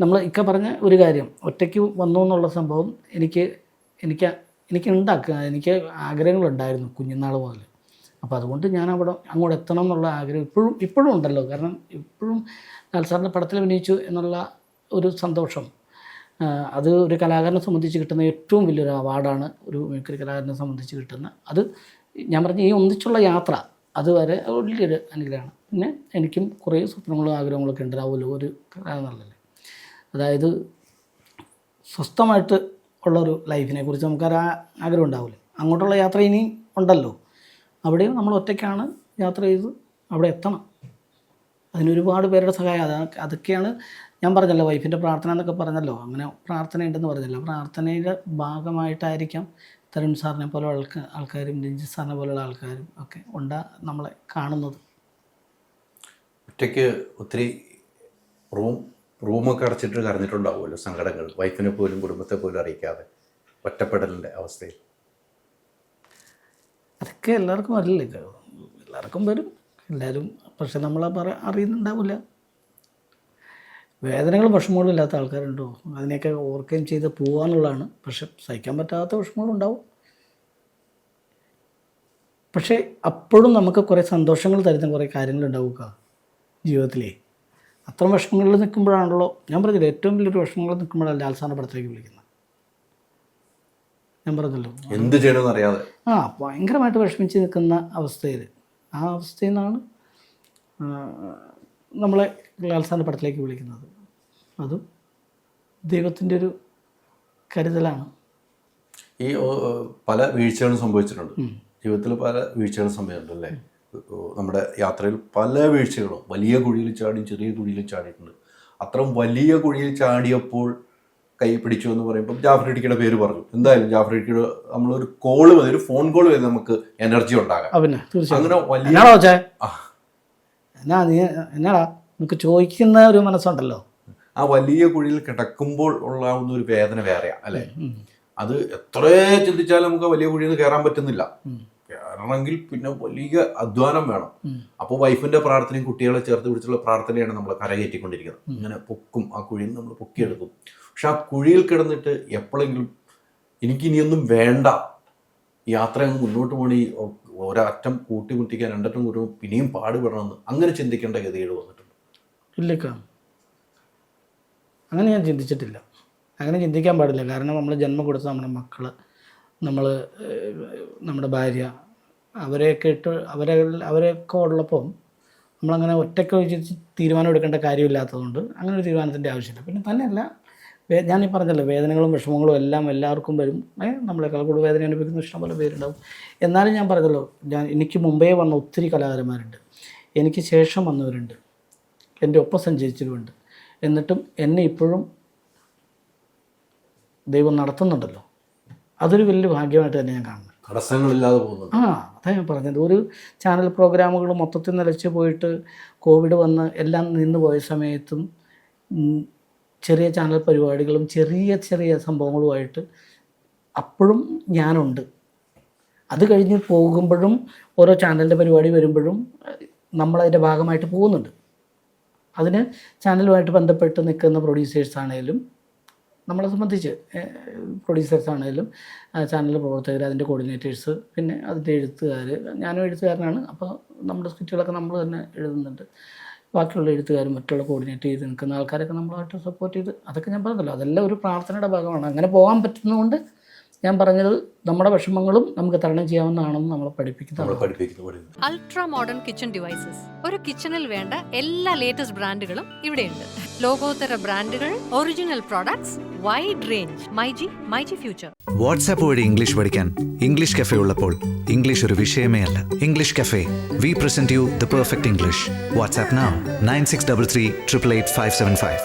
നമ്മൾ ഇക്ക പറഞ്ഞ ഒരു കാര്യം ഒറ്റയ്ക്ക് വന്നു എന്നുള്ള സംഭവം എനിക്ക് എനിക്ക് എനിക്ക് ഉണ്ടാക്കുക എനിക്ക് ആഗ്രഹങ്ങളുണ്ടായിരുന്നു കുഞ്ഞുനാൾ മുതൽ. അപ്പോൾ അതുകൊണ്ട് ഞാൻ അവിടെ അങ്ങോട്ട് എത്തണം എന്നുള്ള ആഗ്രഹം ഇപ്പോഴും ഇപ്പോഴും ഉണ്ടല്ലോ. കാരണം ഇപ്പോഴും ലാൽ സാറിന്റെ പടത്തിൽ അഭിനയിച്ചു എന്നുള്ള ഒരു സന്തോഷം അത് ഒരു കലാകാരനെ സംബന്ധിച്ച് കിട്ടുന്ന ഏറ്റവും വലിയൊരു അവാർഡാണ് ഒരു മിമിക്രി കലാകാരനെ സംബന്ധിച്ച് കിട്ടുന്ന. അത് ഞാൻ പറഞ്ഞ ഈ ഒന്നിച്ചുള്ള യാത്ര അതുവരെ വലിയൊരു അനുഗ്രഹമാണ്. പിന്നെ എനിക്കും കുറേ സ്വപ്നങ്ങളും ആഗ്രഹങ്ങളൊക്കെ ഉണ്ടാവുമല്ലോ ഒരു കലാകാരനല്ലേ അതായത് സ്വസ്ഥമായിട്ട് ഉള്ളൊരു ലൈഫിനെ കുറിച്ച് നമുക്കൊരു ആഗ്രഹം ഉണ്ടാവില്ല. അങ്ങോട്ടുള്ള യാത്ര ഇനി ഉണ്ടല്ലോ. അവിടെയും നമ്മൾ ഒറ്റയ്ക്കാണ് യാത്ര ചെയ്ത് അവിടെ എത്തണം. അതിനൊരുപാട് പേരുടെ സഹായം. അതാ അതൊക്കെയാണ് ഞാൻ പറഞ്ഞല്ലോ വൈഫിന്റെ പ്രാർത്ഥന എന്നൊക്കെ പറഞ്ഞല്ലോ. അങ്ങനെ പ്രാർത്ഥനയുണ്ടെന്ന് പറഞ്ഞല്ലോ. പ്രാർത്ഥനയുടെ ഭാഗമായിട്ടായിരിക്കാം തരുൺ സാറിനെ പോലെ ആൾക്കാർ ആൾക്കാരും രഞ്ജിത് സാറിനെ പോലെയുള്ള ആൾക്കാരും ഒക്കെ ഉണ്ടാ നമ്മളെ കാണുന്നത്. ഒറ്റയ്ക്ക് ഒത്തിരി റൂം റൂമൊക്കെ അടച്ചിട്ട് കരഞ്ഞിട്ടുണ്ടാവുമല്ലോ സങ്കടങ്ങൾ. വൈഫിനെ പോലും കുടുംബത്തെ പോലും അറിയിക്കാതെ ഒറ്റപ്പെടലിന്റെ അവസ്ഥയിൽ. അതൊക്കെ എല്ലാവർക്കും അറിയില്ല. എല്ലാവർക്കും വരും. എല്ലാവരും പക്ഷെ നമ്മൾ പറ അറിയുന്നുണ്ടാവില്ല. വേദനകൾ വിഷമങ്ങളും ഇല്ലാത്ത ആൾക്കാരുണ്ടോ? അതിനെയൊക്കെ ഓവർകം ചെയ്ത് പോകാന്നുള്ളതാണ് പക്ഷെ സഹിക്കാൻ പറ്റാത്ത വിഷമങ്ങളും ഉണ്ടാവും പക്ഷേ അപ്പോഴും നമുക്ക് കുറേ സന്തോഷങ്ങൾ തരുന്ന കുറേ കാര്യങ്ങളുണ്ടാവുക ജീവിതത്തിലേ. അത്തരം വിഷമങ്ങളിൽ നിൽക്കുമ്പോഴാണല്ലോ ഞാൻ പറഞ്ഞില്ല ഏറ്റവും വലിയൊരു വിഷമങ്ങളിൽ നിൽക്കുമ്പോഴാണ് ലാൽസാറിന്റെ പടത്തിലേക്ക് വിളിക്കുന്നത്. ഞാൻ പറഞ്ഞല്ലോ. എന്ത് ചെയ്യണമെന്ന് അറിയാതെ. ആ ഭയങ്കരമായിട്ട് വിഷമിച്ച് നിൽക്കുന്ന അവസ്ഥയിൽ. ആ അവസ്ഥയിൽ നിന്നാണ് നമ്മളെ ലാൽസാറിന്റെ പടത്തിലേക്ക് വിളിക്കുന്നത്. അതും ദൈവത്തിന്റെ ഒരു കരുതലാണ്. ഈ പല വീഴ്ചകളും സംഭവിച്ചിട്ടുണ്ട്. ജീവിതത്തിൽ പല വീഴ്ചകളും സംഭവിച്ചിട്ടുണ്ട് അല്ലേ? നമ്മുടെ യാത്രയിൽ പല വീഴ്ചകളും. വലിയ കുഴിയിൽ ചാടി ചെറിയ കുഴിയിൽ ചാടിയിട്ടുണ്ട്. അത്ര വലിയ കുഴിയിൽ ചാടിയപ്പോൾ കൈ പിടിച്ചു എന്ന് പറയുമ്പോൾ ജാഫർ ഇടുക്കിയുടെ പേര് പറഞ്ഞു. എന്തായാലും ജാഫർ ഇടുക്കിയുടെ നമ്മളൊരു കോൾ മതി ഒരു ഫോൺ കോൾ മതി നമുക്ക് എനർജി ഉണ്ടാകാം. അങ്ങനെ വലിയ എന്നാ നീ എന്നാടാ? നമുക്ക് ചോദിക്കുന്ന ഒരു മനസ്സുണ്ടല്ലോ. ആ വലിയ കുഴിയിൽ കിടക്കുമ്പോൾ ഉള്ളാവുന്ന ഒരു വേദന വേറെയാ അല്ലേ? അത് എത്ര ചിന്തിച്ചാലും നമുക്ക് വലിയ കുഴിയിൽ നിന്ന് കയറാൻ പറ്റുന്നില്ല. കയറണമെങ്കിൽ പിന്നെ വലിയ അധ്വാനം വേണം. അപ്പൊ അപ്പോൾ വൈഫിന്റെ പ്രാർത്ഥനയും കുട്ടികളെ ചേർത്ത് പിടിച്ചുള്ള പ്രാർത്ഥനയാണ് നമ്മൾ കരകയറ്റിക്കൊണ്ടിരിക്കുന്നത്. ഇങ്ങനെ പൊക്കും ആ കുഴിയിൽ നമ്മൾ പൊക്കിയെടുക്കും. പക്ഷെ ആ കുഴിയിൽ കിടന്നിട്ട് എപ്പോഴെങ്കിലും എനിക്ക് ഇനിയൊന്നും വേണ്ട. യാത്ര അങ്ങ് മുന്നോട്ട് പോണി ഒരറ്റം കൂട്ടിമുട്ടിക്കാൻ രണ്ടറ്റം കൂട്ടും പിന്നെയും പാടുപെടണമെന്ന് അങ്ങനെ ചിന്തിക്കേണ്ട ഗതികേട് വന്നിട്ടുണ്ട്. ഇല്ല അങ്ങനെ ഞാൻ ചിന്തിച്ചിട്ടില്ല. അങ്ങനെ ചിന്തിക്കാൻ പാടില്ല. കാരണം നമ്മൾ ജന്മം കൊടുത്ത നമ്മുടെ മക്കൾ നമ്മൾ നമ്മുടെ ഭാര്യ അവരെയൊക്കെ ഇട്ട് അവരെ അവരെയൊക്കെ ഉള്ളപ്പം നമ്മളങ്ങനെ ഒറ്റയ്ക്ക് വെച്ച് തീരുമാനം എടുക്കേണ്ട കാര്യമില്ലാത്തതുകൊണ്ട് അങ്ങനെ ഒരു തീരുമാനത്തിന്റെ ആവശ്യമില്ല. പിന്നെ തന്നെയല്ല വേ- ഈ പറഞ്ഞല്ലോ വേദനകളും വിഷമങ്ങളും എല്ലാം എല്ലാവർക്കും വരും. ഏഹ് നമ്മളെക്കാൾ കൂടുതൽ വേദന അനുഭവിക്കുന്ന ഇഷ്ടംപോലെ പേരുണ്ടാവും. എന്നാലും ഞാൻ പറഞ്ഞല്ലോ ഞാൻ എനിക്ക് മുമ്പേ വന്ന ഒത്തിരി കലാകാരന്മാരുണ്ട്. എനിക്ക് ശേഷം വന്നവരുണ്ട്. എന്റെ ഒപ്പം സഞ്ചരിച്ചവരുണ്ട്. എന്നിട്ടും എന്നെ ഇപ്പോഴും ദൈവം നടത്തുന്നുണ്ടല്ലോ. അതൊരു വലിയ ഭാഗ്യമായിട്ട് തന്നെ ഞാൻ കാണുന്നത് തടസ്സങ്ങളില്ലാതെ പോകുന്നത്. ആ അതാ ഞാൻ പറഞ്ഞത്. ഒരു ചാനൽ പ്രോഗ്രാമുകൾ മൊത്തത്തിൽ നിലച്ച് പോയിട്ട് കോവിഡ് വന്ന് എല്ലാം നിന്ന് പോയ സമയത്തും ചെറിയ ചാനൽ പരിപാടികളും ചെറിയ ചെറിയ സംഭവങ്ങളുമായിട്ട് അപ്പോഴും ഞാനുണ്ട്. അത് കഴിഞ്ഞ് പോകുമ്പോഴും ഓരോ ചാനലിന്റെ പരിപാടി വരുമ്പോഴും നമ്മളതിന്റെ ഭാഗമായിട്ട് പോകുന്നുണ്ട്. അതിന് ചാനലുമായിട്ട് ബന്ധപ്പെട്ട് നിൽക്കുന്ന പ്രൊഡ്യൂസേഴ്സ് ആണേലും നമ്മളെ സംബന്ധിച്ച് പ്രൊഡ്യൂസേഴ്സ് ആണെങ്കിലും ചാനൽ പ്രവർത്തകർ അതിന്റെ കോർഡിനേറ്റേഴ്സ് പിന്നെ അതിന്റെ എഴുത്തുകാർ ഞാനും എഴുത്തുകാരനാണ്. അപ്പോൾ നമ്മുടെ സ്ക്രിപ്റ്റുകളൊക്കെ നമ്മൾ തന്നെ എഴുതുന്നുണ്ട്. ബാക്കിയുള്ള എഴുത്തുകാരും മറ്റുള്ള കോർഡിനേറ്റ് ചെയ്ത് നിൽക്കുന്ന ആൾക്കാരൊക്കെ നമ്മളായിട്ട് സപ്പോർട്ട് ചെയ്ത് അതൊക്കെ ഞാൻ പറഞ്ഞല്ലോ അതെല്ലാം ഒരു പ്രാർത്ഥനയുടെ ഭാഗമാണ്. അങ്ങനെ പോകാൻ പറ്റുന്നതുകൊണ്ട് ഞാൻ പറഞ്ഞത് നമ്മുടെ വിഷമങ്ങളും നമുക്ക് തരണം ചെയ്യാവുന്നതാണെന്ന് നമ്മളെ നമ്മൾ പഠിപ്പിക്കുന്നതാണ്. പഠിപ്പിക്കുന്നു പഠിക്കുന്നു. അൾട്രാ മോഡേൺ കിച്ചൺ ഡിവൈസസ് ഒരു കിച്ചണിൽ വേണ്ട എല്ലാ ലേറ്റസ്റ്റ് ബ്രാൻഡുകളും ഇവിടെയുണ്ട്. ലോകോത്തര ബ്രാൻഡുകൾ original products wide range MyG MyG future WhatsApp വഴി ഇംഗ്ലീഷ് പഠിക്കാൻ ഇംഗ്ലീഷ് കഫേ ഉള്ളപ്പോൾ ഇംഗ്ലീഷ് ഒരു വിഷയമേ അല്ല. English cafe we present you the perfect English WhatsApp nine six double three triple eight five seven five